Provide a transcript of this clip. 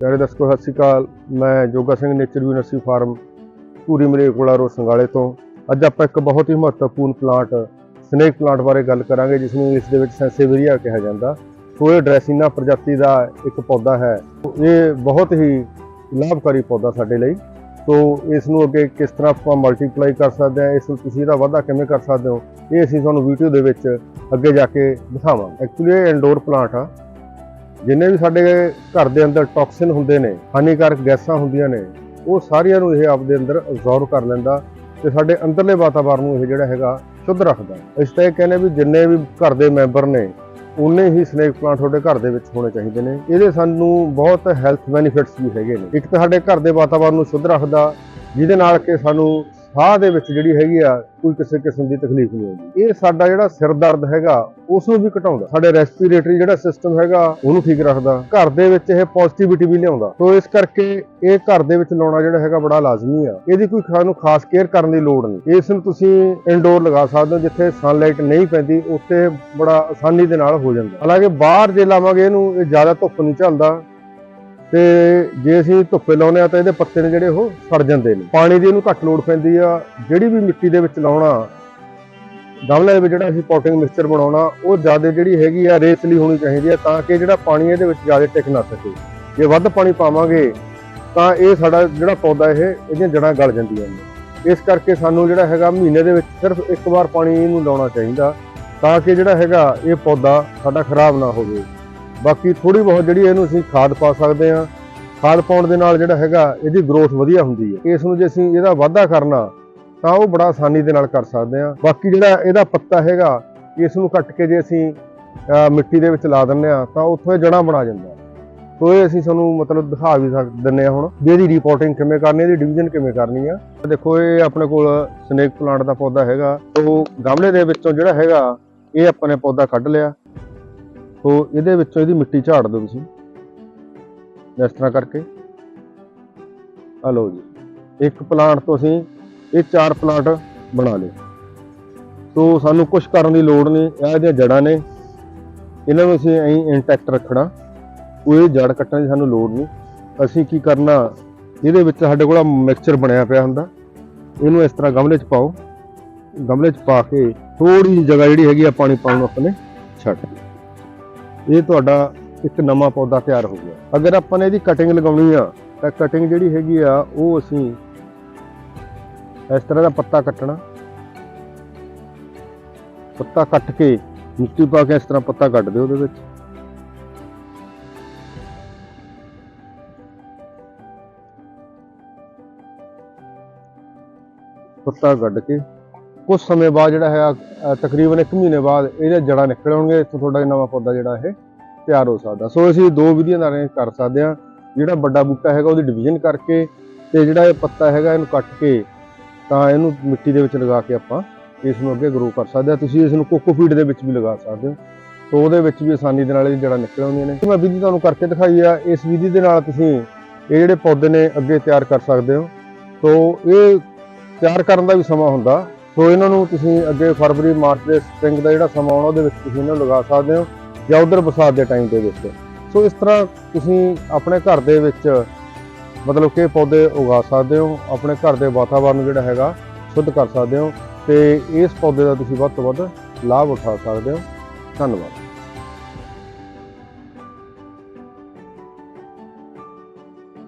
ਪਿਆਰੇ ਦਰਸ਼ਕੋ, ਸਤਿ ਸ਼੍ਰੀ ਅਕਾਲ। ਮੈਂ Joga Singh nature university farm Puri Marekola road Sangale ਤੋਂ। ਅੱਜ ਆਪਾਂ ਇੱਕ ਬਹੁਤ ਹੀ ਮਹੱਤਵਪੂਰਨ ਪਲਾਂਟ ਸਨੇਕ ਪਲਾਂਟ ਬਾਰੇ ਗੱਲ ਕਰਾਂਗੇ ਜਿਸ ਨੂੰ ਇਸ ਦੇ ਵਿੱਚ ਸੈਂਸੇਵਰੀਆ ਕਿਹਾ ਜਾਂਦਾ। ਸੋ ਇਹ ਡਰੈਸੀਨਾ ਪ੍ਰਜਾਤੀ ਦਾ ਇੱਕ ਪੌਦਾ ਹੈ। ਇਹ ਬਹੁਤ ਹੀ ਲਾਭਕਾਰੀ ਪੌਦਾ ਸਾਡੇ ਲਈ। ਸੋ ਇਸ ਨੂੰ ਅੱਗੇ ਕਿਸ ਤਰ੍ਹਾਂ ਆਪਾਂ ਮਲਟੀਪਲਾਈ ਕਰ ਸਕਦੇ ਹਾਂ, ਇਸ ਨੂੰ ਤੁਸੀਂ ਇਹਦਾ ਵਾਧਾ ਕਿਵੇਂ ਕਰ ਸਕਦੇ ਹੋ, ਇਹ ਅਸੀਂ ਤੁਹਾਨੂੰ ਵੀਡੀਓ ਦੇ ਵਿੱਚ ਅੱਗੇ ਜਾ ਕੇ ਦਿਖਾਵਾਂਗੇ। ਐਕਚੁਅਲੀ ਇਹ ਇੰਡੋਰ ਪਲਾਂਟ ਆ। ਜਿੰਨੇ ਵੀ ਸਾਡੇ ਘਰ ਦੇ ਅੰਦਰ ਟੌਕਸਿਨ ਹੁੰਦੇ ਨੇ, ਹਾਨੀਕਾਰਕ ਗੈਸਾਂ ਹੁੰਦੀਆਂ ਨੇ, ਉਹ ਸਾਰੀਆਂ ਨੂੰ ਇਹ ਆਪਦੇ ਅੰਦਰ ਅਬਜ਼ੌਰਬ ਕਰ ਲੈਂਦਾ ਤੇ ਸਾਡੇ ਅੰਦਰਲੇ ਵਾਤਾਵਰਣ ਨੂੰ ਇਹ ਜਿਹੜਾ ਹੈਗਾ ਸ਼ੁੱਧ ਰੱਖਦਾ। ਇਸ ਤੇ ਕਹਿੰਦੇ ਵੀ ਜਿੰਨੇ ਵੀ ਘਰ ਦੇ ਮੈਂਬਰ ਨੇ, ਉਨੇ ਹੀ ਸਨੇਕ ਪਲਾਂਟ ਤੁਹਾਡੇ ਘਰ ਦੇ ਵਿੱਚ ਹੋਣੇ ਚਾਹੀਦੇ ਨੇ। ਇਹਦੇ ਸਾਨੂੰ ਬਹੁਤ ਹੈਲਥ ਬੈਨੀਫਿਟਸ ਵੀ ਹੈਗੇ ਨੇ। ਇੱਕ ਤਾਂ ਸਾਡੇ ਘਰ ਦੇ ਵਾਤਾਵਰਣ ਨੂੰ ਸ਼ੁੱਧ ਰੱਖਦਾ, ਜਿਹਦੇ ਨਾਲ ਕਿ ਸਾਨੂੰ ਸਾਹ ਦੇ ਵਿੱਚ ਜਿਹੜੀ ਹੈਗੀ ਆ, ਕੋਈ ਕਿਸੇ ਕਿਸਮ ਦੀ ਤਕਲੀਫ ਨਹੀਂ ਆਉਂਦੀ। ਇਹ ਸਾਡਾ ਜਿਹੜਾ ਸਿਰ ਦਰਦ ਹੈਗਾ ਉਸ ਨੂੰ ਵੀ ਘਟਾਉਂਦਾ। ਸਾਡੇ ਰੈਸਪੀਰੇਟਰੀ ਜਿਹੜਾ ਸਿਸਟਮ ਹੈਗਾ, ਉਹਨੂੰ ਠੀਕ ਰੱਖਦਾ। ਘਰ ਦੇ ਵਿੱਚ ਇਹ ਪੋਜ਼ਿਟਿਵਿਟੀ ਵੀ ਲਿਆਉਂਦਾ। ਸੋ ਇਸ ਕਰਕੇ ਇਹ ਘਰ ਦੇ ਵਿੱਚ ਲਾਉਣਾ ਜਿਹੜਾ ਹੈਗਾ ਬੜਾ ਲਾਜ਼ਮੀ ਆ। ਇਹਦੀ ਕੋਈ ਸਾਨੂੰ ਖਾਸ ਕੇਅਰ ਕਰਨ ਦੀ ਲੋੜ ਨਹੀਂ। ਇਸ ਨੂੰ ਤੁਸੀਂ ਇਨਡੋਰ ਲਗਾ ਸਕਦੇ ਹੋ, ਜਿੱਥੇ ਸਨਲਾਈਟ ਨਹੀਂ ਪੈਂਦੀ, ਉੱਥੇ ਬੜਾ ਆਸਾਨੀ ਦੇ ਨਾਲ ਹੋ ਜਾਂਦਾ। ਹਾਲਾਂਕਿ ਬਾਹਰ ਜੇ ਲਾਵਾਂਗੇ ਇਹਨੂੰ, ਇਹ ਜ਼ਿਆਦਾ ਧੁੱਪ ਨਹੀਂ ਝੱਲਦਾ। ਤੇ ਜੇ ਅਸੀਂ ਧੁੱਪੇ ਲਾਉਨੇ ਆ ਤਾਂ ਇਹਦੇ ਪੱਤੇ ਨੇ ਜਿਹੜੇ ਉਹ ਸੜ ਜਾਂਦੇ ਨੇ। ਪਾਣੀ ਦੀ ਇਹਨੂੰ ਘੱਟ ਲੋੜ ਪੈਂਦੀ ਆ। ਜਿਹੜੀ ਵੀ ਮਿੱਟੀ ਦੇ ਵਿੱਚ ਲਾਉਣਾ ਗਮਲੇ ਦੇ ਵਿੱਚ ਜਿਹੜਾ ਅਸੀਂ ਪੋਟਿੰਗ ਮਿਕਸਚਰ ਬਣਾਉਣਾ, ਉਹ ਜ਼ਿਆਦਾ ਜਿਹੜੀ ਹੈਗੀ ਆ ਰੇਤਲੀ ਹੋਣੀ ਚਾਹੀਦੀ ਆ ਤਾਂ ਕਿ ਜਿਹੜਾ ਪਾਣੀ ਇਹਦੇ ਵਿੱਚ ਜ਼ਿਆਦਾ ਟਿਕ ਨਾ ਸਕੇ। ਜੇ ਵੱਧ ਪਾਣੀ ਪਾਵਾਂਗੇ ਤਾਂ ਇਹ ਸਾਡਾ ਜਿਹੜਾ ਪੌਦਾ ਇਹ, ਇਹਦੀਆਂ ਜੜ੍ਹਾਂ ਗਲ ਜਾਂਦੀਆਂ ਨੇ। ਇਸ ਕਰਕੇ ਸਾਨੂੰ ਜਿਹੜਾ ਹੈਗਾ ਮਹੀਨੇ ਦੇ ਵਿੱਚ ਸਿਰਫ ਇੱਕ ਵਾਰ ਪਾਣੀ ਇਹਨੂੰ ਲਾਉਣਾ ਚਾਹੀਦਾ ਤਾਂ ਕਿ ਜਿਹੜਾ ਹੈਗਾ ਇਹ ਪੌਦਾ ਸਾਡਾ ਖਰਾਬ ਨਾ ਹੋਵੇ। ਬਾਕੀ ਥੋੜੀ ਬਹੁਤ ਜਿਹੜੀ ਇਹਨੂੰ ਅਸੀਂ ਖਾਦ ਪਾ ਸਕਦੇ ਹਾਂ। ਖਾਦ ਪਾਉਣ ਦੇ ਨਾਲ ਜਿਹੜਾ ਹੈਗਾ, ਇਹਦੀ ਗਰੋਥ ਵਧੀਆ ਹੁੰਦੀ ਹੈ। ਇਸ ਨੂੰ ਜੇ ਅਸੀਂ ਇਹਦਾ ਵਾਧਾ ਕਰਨਾ, ਤਾਂ ਉਹ ਬੜਾ ਆਸਾਨੀ ਦੇ ਨਾਲ ਕਰ ਸਕਦੇ ਹਾਂ। ਬਾਕੀ ਜਿਹੜਾ ਇਹਦਾ ਪੱਤਾ ਹੈਗਾ, ਇਸ ਨੂੰ ਕੱਟ ਕੇ ਜੇ ਅਸੀਂ ਮਿੱਟੀ ਦੇ ਵਿੱਚ ਲਾ ਦਿੰਨੇ ਆ ਤਾਂ ਉੱਥੋਂ ਇਹ ਜੜਾਂ ਬਣਾ ਜਾਂਦਾ ਸੋ ਇਹ ਅਸੀਂ ਤੁਹਾਨੂੰ ਮਤਲਬ ਦਿਖਾ ਵੀ ਸਕ ਦਿੰਨੇ ਆ ਹੁਣ। ਵੀ ਇਹਦੀ ਰਿਪੋਰਟਿੰਗ ਕਿਵੇਂ ਕਰਨੀ ਇਹਦੀ ਡਿਵੀਜ਼ਨ ਕਿਵੇਂ ਕਰਨੀ ਆ ਦੇਖੋ, ਇਹ ਆਪਣੇ ਕੋਲ ਸਨੇਕ ਪਲਾਂਟ ਦਾ ਪੌਦਾ ਹੈਗਾ। ਉਹ ਗਮਲੇ ਦੇ ਵਿੱਚੋਂ ਜਿਹੜਾ ਹੈਗਾ, ਇਹ ਆਪਾਂ ਨੇ ਪੌਦਾ ਕੱਢ ਲਿਆ। ਸੋ ਇਹਦੇ ਵਿੱਚੋਂ ਇਹਦੀ ਮਿੱਟੀ ਝਾੜ ਦਿਓ ਤੁਸੀਂ। ਇਸ ਤਰ੍ਹਾਂ ਕਰਕੇ। ਆ ਲਓ ਜੀ। ਇੱਕ ਪਲਾਂਟ ਤੋਂ ਅਸੀਂ ਇਹ ਚਾਰ ਪਲਾਂਟ ਬਣਾ ਲਏ। ਸੋ ਸਾਨੂੰ ਕੁਝ ਕਰਨ ਦੀ ਲੋੜ ਨਹੀਂ, ਇਹ ਜਿਹੜੀਆਂ ਜੜਾਂ ਨੇ। ਇਹਨਾਂ ਨੂੰ ਅਸੀਂ ਐਂ ਇੰਟੈਕਟ ਰੱਖਣਾ। ਕੋਈ ਜੜ ਕੱਟਣ ਦੀ ਸਾਨੂੰ ਲੋੜ ਨਹੀਂ। ਅਸੀਂ ਕੀ ਕਰਨਾ, ਇਹਦੇ ਵਿੱਚ ਸਾਡੇ ਕੋਲ ਮਿਕਸਚਰ ਬਣਿਆ ਪਿਆ ਹੁੰਦਾ। ਇਹਨੂੰ ਇਸ ਤਰ੍ਹਾਂ ਗਮਲੇ 'ਚ ਪਾਓ। ਗਮਲੇ 'ਚ ਪਾ ਕੇ ਥੋੜੀ ਜਿਹੀ ਜਗ੍ਹਾ ਜਿਹੜੀ ਹੈਗੀ ਆ ਪਾਣੀ ਪਾਉਣ ਨੂੰ ਆਪਣੇ ਛੱਡ ਦਿਓ। ਇਹ ਤੁਹਾਡਾ ਇੱਕ ਨਵਾਂ ਪੌਦਾ ਤਿਆਰ ਹੋ ਗਿਆ। ਅਗਰ ਆਪਾਂ ਨੇ ਇਹਦੀ ਕਟਿੰਗ ਲਗਾਉਣੀ ਆ, ਤਾਂ ਕਟਿੰਗ ਜਿਹੜੀ ਹੈਗੀ ਆ, ਉਹ ਅਸੀਂ ਇਸ ਤਰ੍ਹਾਂ ਦਾ ਪੱਤਾ ਕੱਟਣਾ। ਪੱਤਾ ਕੱਟ ਕੇ ਮਿੱਟੀ ਪਾ ਕੇ ਇਸ ਤਰ੍ਹਾਂ ਪੱਤਾ ਕੱਟ ਦਿਓ ਉਹਦੇ ਵਿੱਚ। ਪੱਤਾ ਕੱਢ ਕੇ ਕੁਝ ਸਮੇਂ ਬਾਅਦ ਜਿਹੜਾ ਹੈ ਤਕਰੀਬਨ 1 ਮਹੀਨੇ ਬਾਅਦ ਇਹਦੇ ਜੜਾਂ ਨਿਕਲ ਆਉਣਗੇ, ਇੱਥੋਂ ਤੁਹਾਡਾ ਨਵਾਂ ਪੌਦਾ ਜਿਹੜਾ ਇਹ ਤਿਆਰ ਹੋ ਸਕਦਾ। ਸੋ ਅਸੀਂ ਦੋ ਵਿਧੀਆਂ ਨਾਲ ਅਰੇਂਜ ਕਰ ਸਕਦੇ ਹਾਂ। ਜਿਹੜਾ ਵੱਡਾ ਬੂਟਾ ਹੈਗਾ, ਉਹਦੀ ਡਿਵੀਜ਼ਨ ਕਰਕੇ ਤੇ ਜਿਹੜਾ ਇਹ ਪੱਤਾ ਹੈਗਾ, ਇਹਨੂੰ ਕੱਟ ਕੇ ਤਾਂ ਇਹਨੂੰ ਮਿੱਟੀ ਦੇ ਵਿੱਚ ਲਗਾ ਕੇ ਆਪਾਂ ਇਸ ਨੂੰ ਅੱਗੇ ਗਰੋ ਕਰ ਸਕਦੇ ਹਾਂ। ਤੁਸੀਂ ਇਸ ਨੂੰ ਕੋਕੋ ਫੀਡ ਦੇ ਵਿੱਚ ਵੀ ਲਗਾ ਸਕਦੇ ਹੋ। ਸੋ ਉਹਦੇ ਵਿੱਚ ਵੀ ਆਸਾਨੀ ਦੇ ਨਾਲ ਇਹ ਜੜਾਂ ਨਿਕਲ ਆਉਂਦੀਆਂ ਨੇ। ਮੈਂ ਵਿਧੀ ਤੁਹਾਨੂੰ ਕਰਕੇ ਦਿਖਾਈ ਆ। ਇਸ ਵਿਧੀ ਦੇ ਨਾਲ ਤੁਸੀਂ ਇਹ ਜਿਹੜੇ ਪੌਦੇ ਨੇ ਅੱਗੇ ਤਿਆਰ ਕਰ ਸਕਦੇ ਹੋ। ਸੋ ਇਹ ਤਿਆਰ ਕਰਨ ਦਾ ਵੀ ਸਮਾਂ ਹੁੰਦਾ। ਸੋ ਇਹਨਾਂ ਨੂੰ ਤੁਸੀਂ ਅੱਗੇ ਫਰਵਰੀ, ਮਾਰਚ ਦੇ ਸਪ੍ਰਿੰਗ ਦਾ ਜਿਹੜਾ ਸਮਾਂ ਆਉਣਾ, ਉਹਦੇ ਵਿੱਚ ਤੁਸੀਂ ਇਹਨਾਂ ਨੂੰ ਲਗਾ ਸਕਦੇ ਹੋ ਜਾਂ ਉਧਰ ਬਰਸਾਤ ਦੇ ਟਾਈਮ ਦੇ ਵਿੱਚ। ਸੋ ਇਸ ਤਰ੍ਹਾਂ ਤੁਸੀਂ ਆਪਣੇ ਘਰ ਦੇ ਵਿੱਚ ਮਤਲਬ ਕਿ ਪੌਦੇ ਉਗਾ ਸਕਦੇ ਹੋ, ਆਪਣੇ ਘਰ ਦੇ ਵਾਤਾਵਰਣ ਨੂੰ ਜਿਹੜਾ ਹੈਗਾ ਸ਼ੁੱਧ ਕਰ ਸਕਦੇ ਹੋ ਤੇ ਇਸ ਪੌਦੇ ਦਾ ਤੁਸੀਂ ਵੱਧ ਤੋਂ ਵੱਧ ਲਾਭ ਉਠਾ ਸਕਦੇ ਹੋ। ਧੰਨਵਾਦ।